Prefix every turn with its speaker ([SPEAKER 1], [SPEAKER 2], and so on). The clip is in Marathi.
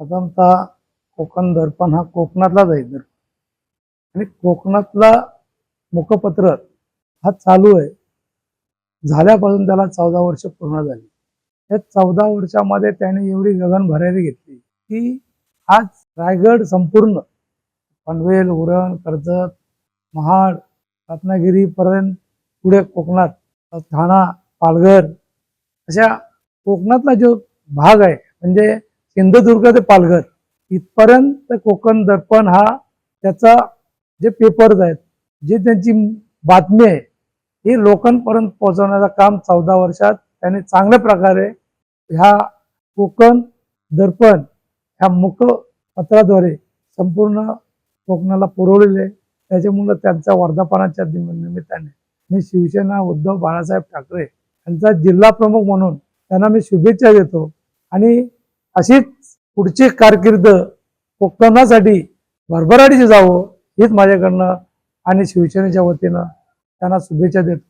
[SPEAKER 1] साधारणतः कोकण दर्पण हा कोकणातलाच आहे दर्पण आणि कोकणातला मुखपत्र हा चालू आहे. झाल्यापासून त्याला चौदा वर्ष पूर्ण झाली. या चौदा वर्षामध्ये त्याने एवढी गगन भरारी घेतली की आज रायगड संपूर्ण पनवेल उरण कर्जत महाड रत्नागिरीपर्यंत पुढे कोकणात ठाणा पालघर अशा कोकणातला जो भाग आहे म्हणजे सिंधुदुर्ग ते पालघर इथपर्यंत कोकण दर्पण हा त्याचा जे पेपर्स आहेत जे त्यांची बातमी आहे ही लोकांपर्यंत पोहोचवण्याचं काम चौदा वर्षात त्याने चांगल्या प्रकारे ह्या कोकण दर्पण ह्या मुखपत्राद्वारे संपूर्ण कोकणाला पुरवलेले आहे. त्याच्यामुळं त्यांच्या वर्धापनाच्या निमित्ताने मी शिवसेना उद्धव बाळासाहेब ठाकरे यांचा जिल्हा प्रमुख म्हणून त्यांना मी शुभेच्छा देतो आणि अशीच पुढची कारकीर्द कोकणासाठी भरभराटीची जावं हीच माझ्याकडनं आणि शिवसेनेच्या वतीनं त्यांना शुभेच्छा देतो.